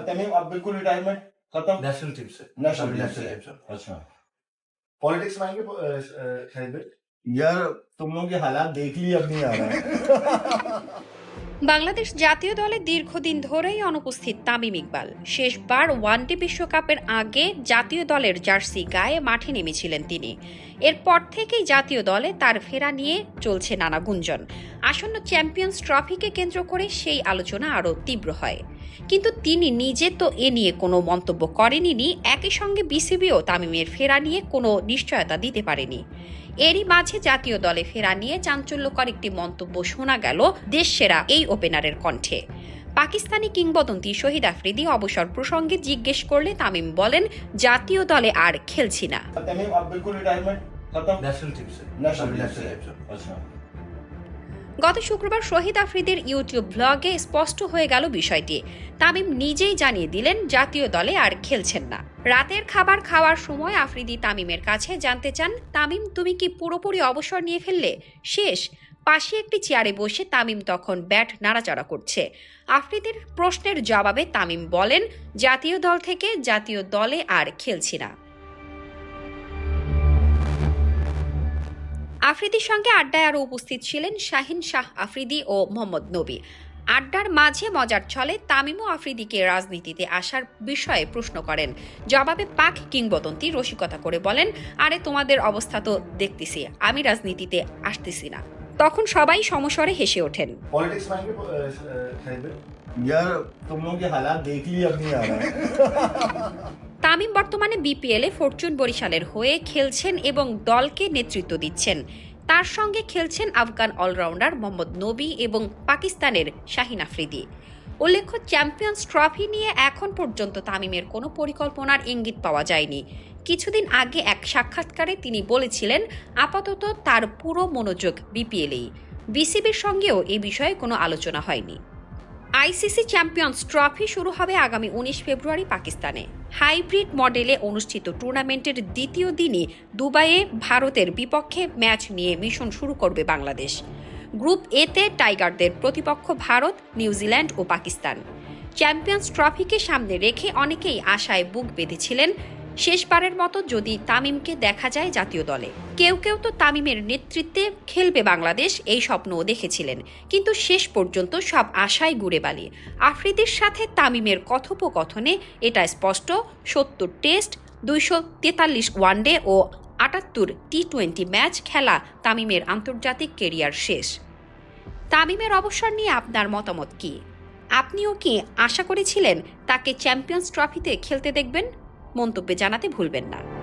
तमीम अब बिल्कुल रिटायरमेंट खत्म। नेशनल टीम से नेशनल टीम नेशनल से। टीम से अच्छा। पॉलिटिक्स में आएँगे यार तुम लोग के हालात देख लिए अब नहीं आ रहा है। বাংলাদেশ জাতীয় দলে দীর্ঘদিন ধরেই অনুপস্থিত তামিম ইকবাল। শেষবার ওয়ানডে বিশ্বকাপের আগে জাতীয় দলের জার্সি গায়ে মাঠে নেমেছিলেন তিনি। এরপর থেকেই জাতীয় দলে তার ফেরা নিয়ে চলছে নানা গুঞ্জন। আসন্ন চ্যাম্পিয়ন্স ট্রফিকে কেন্দ্র করে সেই আলোচনা আরও তীব্র হয়। কিন্তু তিনি নিজে তো এ নিয়ে কোনো মন্তব্য করেনি একই সঙ্গে বিসিবিও তামিমের ফেরা নিয়ে কোনো নিশ্চয়তা দিতে পারেনি। এরই মাঝে জাতীয় দলে ফেরা নিয়ে চাঞ্চল্যকর একটি মন্তব্য শোনা গেল দেশসেরা এই ওপেনারের কণ্ঠে। পাকিস্তানি কিংবদন্তি শহীদ আফ্রিদি অবসর প্রসঙ্গে জিজ্ঞেস করলে তামিম বলেন জাতীয় দলে আর খেলছি না। গত শুক্রবার শহীদ আফ্রিদির ইউটিউব ব্লগে স্পষ্ট হয়ে গেল বিষয়টি। তামিম নিজেই জানিয়ে দিলেন, জাতীয় দলে আর খেলছেন না। রাতের খাবার খাওয়ার সময় আফ্রিদি তামিমের কাছে জানতে চান, তামিম, তুমি কি পুরোপুরি অবসর নিয়ে ফেললে? শেষ। পাশে একটি চেয়ারে বসে তামিম তখন ব্যাট নাড়াচাড়া করছে। আফ্রিদির প্রশ্নের জবাবে তামিম বলেন, জাতীয় দল থেকে জাতীয় দলে আর খেলছি না। আফ্রিদির সঙ্গে আড্ডায় আরও উপস্থিত ছিলেন শাহিন শাহ আফ্রিদি ও মোহাম্মদ নবী আড্ডার মাঝে মজার ছলে তামিমও আফ্রিদিকে রাজনীতিতে আসার বিষয়ে প্রশ্ন করেন জবাবে পাক কিংবদন্তি রসিকতা করে বলেন আরে তোমাদের অবস্থা তো দেখতেছি আমি রাজনীতিতে আসতেছি না তখন সবাই সমস্বরে হেসে ওঠেন पॉलिटिक्स में आएंगे शाहिद भाई यार तुम लोग के हालात देख लिए अब नहीं आ रहा है তামিম বর্তমানে বিপিএলে ফরচুন বরিশালের হয়ে খেলছেন এবং দলকে নেতৃত্ব দিচ্ছেন। তার সঙ্গে খেলছেন আফগান অলরাউন্ডার মোহাম্মদ নবী এবং পাকিস্তানের শাহিন আফ্রিদি। উল্লেখ্য, চ্যাম্পিয়ন্স ট্রফি নিয়ে এখন পর্যন্ত তামিমের কোনো পরিকল্পনার ইঙ্গিত পাওয়া যায়নি। কিছুদিন আগে এক সাক্ষাৎকারে তিনি বলেছিলেন, আপাতত তার পুরো মনোযোগ বিপিএলেই। বিসিবির সঙ্গেও এ বিষয়ে কোনো আলোচনা হয়নি। আইসিসি চ্যাম্পিয়ন্স ট্রফি শুরু হবে আগামী উনিশ ফেব্রুয়ারি পাকিস্তানে। হাইব্রিড মডেলে অনুষ্ঠিত টুর্নামেন্টের দ্বিতীয় দিনই দুবাইয়ে ভারতের বিপক্ষে ম্যাচ নিয়ে মিশন শুরু করবে বাংলাদেশ। গ্রুপ এতে টাইগারদের প্রতিপক্ষ ভারত, নিউজিল্যান্ড ও পাকিস্তান। চ্যাম্পিয়ন্স ট্রফিকে সামনে রেখে অনেকেই আশায় বুক বেঁধেছিলেন শেষবারের মতো যদি তামিমকে দেখা যায় জাতীয় দলে। কেউ কেউ তো তামিমের নেতৃত্বে খেলবে বাংলাদেশ, এই স্বপ্নও দেখেছিলেন। কিন্তু শেষ পর্যন্ত সব আশায় গুড়ে বালি। আফ্রিদির সাথে তামিমের কথোপকথনে এটা স্পষ্ট, সত্তর টেস্ট, দুইশো তেতাল্লিশ ওয়ানডে ও আটাত্তর টি টোয়েন্টি ম্যাচ খেলা তামিমের আন্তর্জাতিক কেরিয়ার শেষ। তামিমের অবসর নিয়ে আপনার মতামত কি? আপনিও কি আশা করেছিলেন তাকে চ্যাম্পিয়ন্স ট্রফিতে খেলতে দেখবেন? মন্তব্যে জানাতে ভুলবেন না।